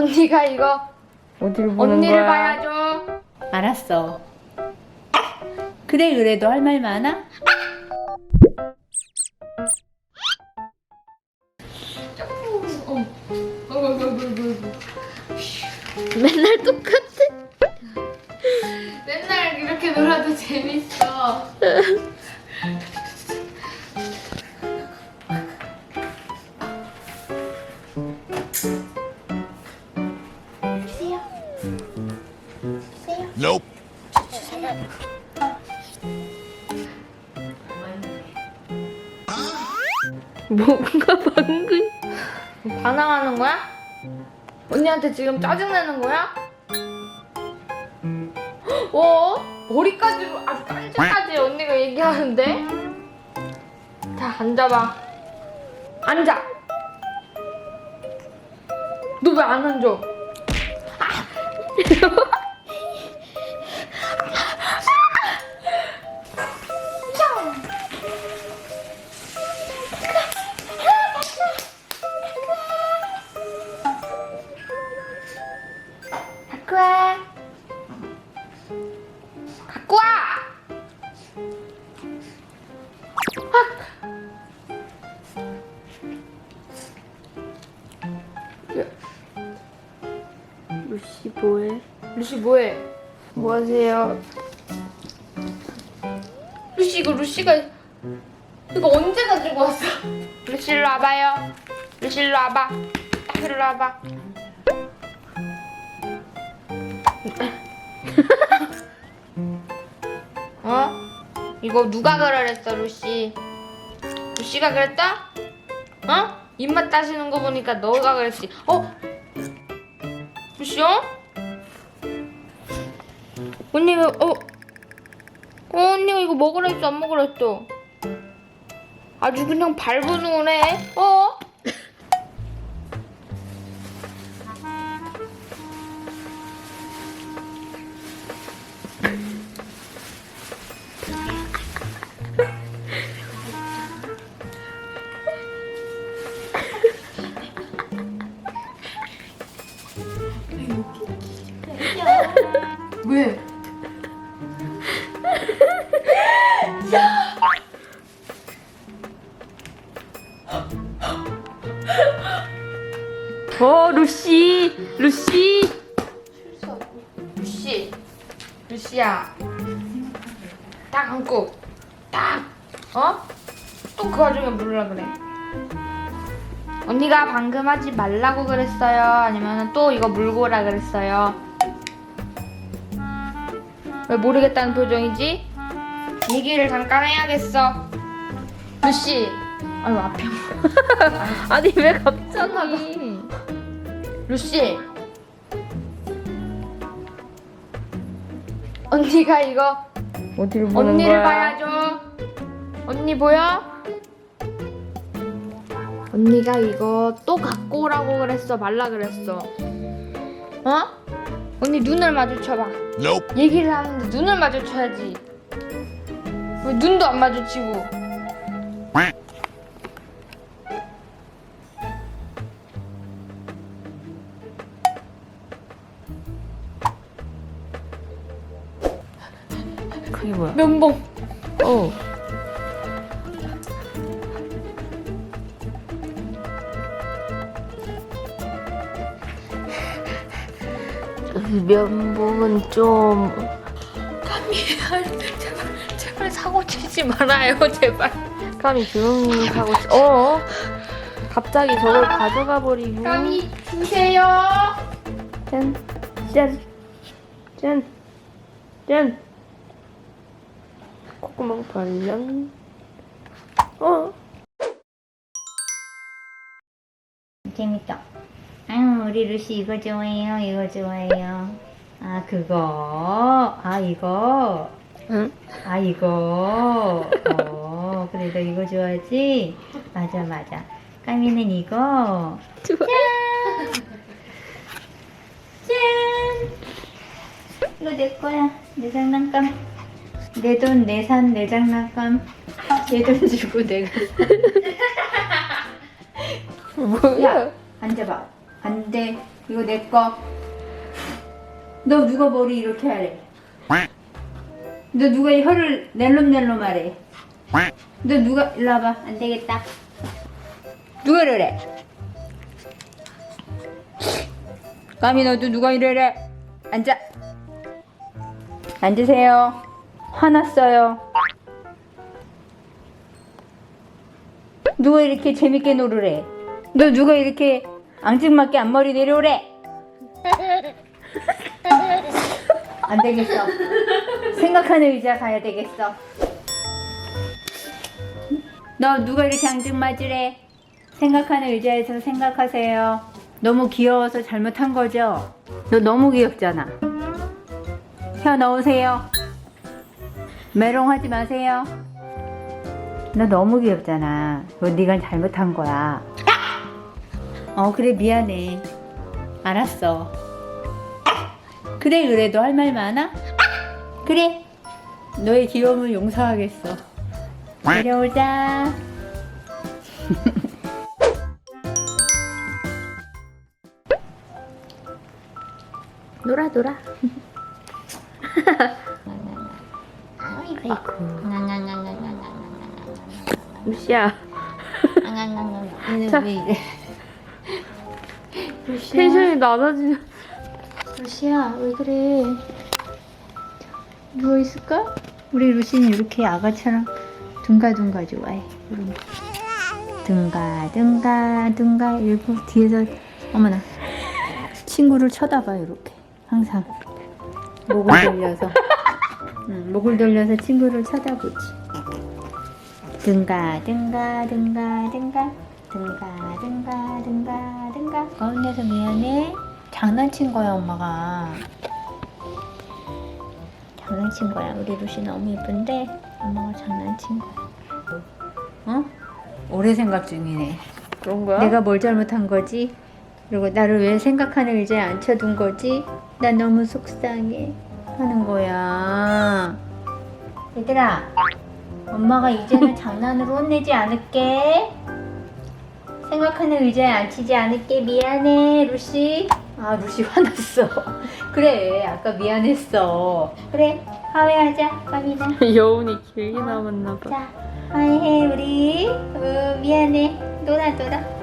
언니가 이거 어디를 보는 언니를 거야? 봐야죠. 알았어. 그래 그래도 할 말 많아? 맨날 똑같아. 맨날 이렇게 놀아도 재밌어. Nope. 뭔가 방금 반항하는 거야? 언니한테 지금 짜증내는 거야? 어? 머리까지로 아주 깐지까지 언니가 얘기하는데? 자 앉아봐 앉아 너 왜 안 앉아? 갖고 와 갖고 와 루시 뭐해? 루시 뭐해? 뭐 하세요? 루시 이거 루시가 이거 언제 가지고 왔어? 루시 일로 와봐요. 루시 일로 와봐. 딱 일로 와봐. 이거 누가 그러랬어 루시? 루시가 그랬다? 어? 입맛 따시는 거 보니까 너가 그랬지. 어? 루시 어? 언니 왜 어? 어 언니가 이거 먹으라 했어 안 먹으라 했어 아주 그냥 발부둥을 해 어? 왜? 어 루시 루시. 루시. 루시야. 딱 안고 딱. 어? 또 그 와중에 물으라 그래 언니가 방금 하지 말라고 그랬어요 아니면 또 이거 물고 오라 그랬어요 왜 모르겠다는 표정이지? 얘기를 잠깐 해야겠어 루시 아유 앞에 아니 왜 갑자기 루시 언니가 이거 어디를 보는 언니를 거야? 봐야죠. 언니 보여? 언니가 이거 또 갖고 오라고 그랬어, 말라 그랬어. 어? 언니 눈을 마주쳐봐. Nope. 얘기를 하는데 눈을 마주쳐야지. 왜 눈도 안 마주치고? 그게 뭐야? 면봉. 어 면봉은 좀 제발, 제발 사고 치지 말아요, 제발. 까미 조용히 하고 있어. 어? 갑자기 저걸 가져가 버리고. 까미 주세요. 짠, 짠, 짠, 짠. 콧구멍 발령. 어? 재밌다. 아유, 우리 루시 이거 좋아해요, 이거 좋아해요. 아, 그거. 아, 이거. 응? 아, 이거. 어, 그래, 너 이거 좋아하지? 맞아, 맞아. 까미는 이거. 좋아. 짠! 이거 내 거야. 내 장난감. 내 돈, 내 산, 내 장난감. 내 돈 주고 내가. 뭐야? 앉아봐. 안 돼. 이거 내 거. 너 누가 머리 이렇게 하래? 너 누가 이 혀를 낼름낼름 하래? 너 누가 일로 와봐. 안 되겠다. 누가 이러래? 까미 너도 누가 이러래? 앉아. 앉으세요. 화났어요. 누가 이렇게 재밌게 놀으래? 너 누가 이렇게 앙증맞게 앞머리 내려오래? 안 되겠어. 생각하는 의자 가야 되겠어. 너 누가 이렇게 앙증맞으래? 생각하는 의자에서 생각하세요. 너무 귀여워서 잘못한 거죠? 너 너무 귀엽잖아. 혀 넣으세요. 메롱 하지 마세요. 너 너무 귀엽잖아. 너 네가 잘못한 거야. 어 그래 미안해. 알았어. 그래 그래 너할말 많아? 그래. 너의 귀여움을 용서하겠어. 내려오자. 놀아 놀아. 아이고. 얘는 자. 왜 이래? 루시야, 텐션이 낮아지는 루시야, 왜 그래? 누워 있을까? 우리 루시는 이렇게 아가처럼 둥가둥가 좋아해. 이런 거. 둥가, 둥가, 둥가. 이러고 뒤에서 어머나 친구를 쳐다봐 이렇게 항상 목을 돌려서 응, 목을 돌려서 친구를 쳐다보지. 둥가, 둥가, 둥가, 둥가. 둥가, 둥가, 둥가, 둥가. 가운데서 미안해. 장난친 거야, 엄마가. 장난친 거야. 우리 루시 너무 예쁜데 엄마가 장난친 거야. 어? 오래 생각 중이네. 그런 거야? 내가 뭘 잘못한 거지? 그리고 나를 왜 생각하는 의자에 앉혀둔 거지? 나 너무 속상해. 하는 거야. 얘들아, 엄마가 이제는 장난으로 혼내지 않을게. 생각하는 의자에 앉히지 않을게. 미안해, 루시. 아, 루시 화났어. 그래, 아까 미안했어. 그래, 화해하자, 까미나. 여운이 길게 남았나 봐 자, 화해해, 우리. 어, 미안해. 놀아, 놀아.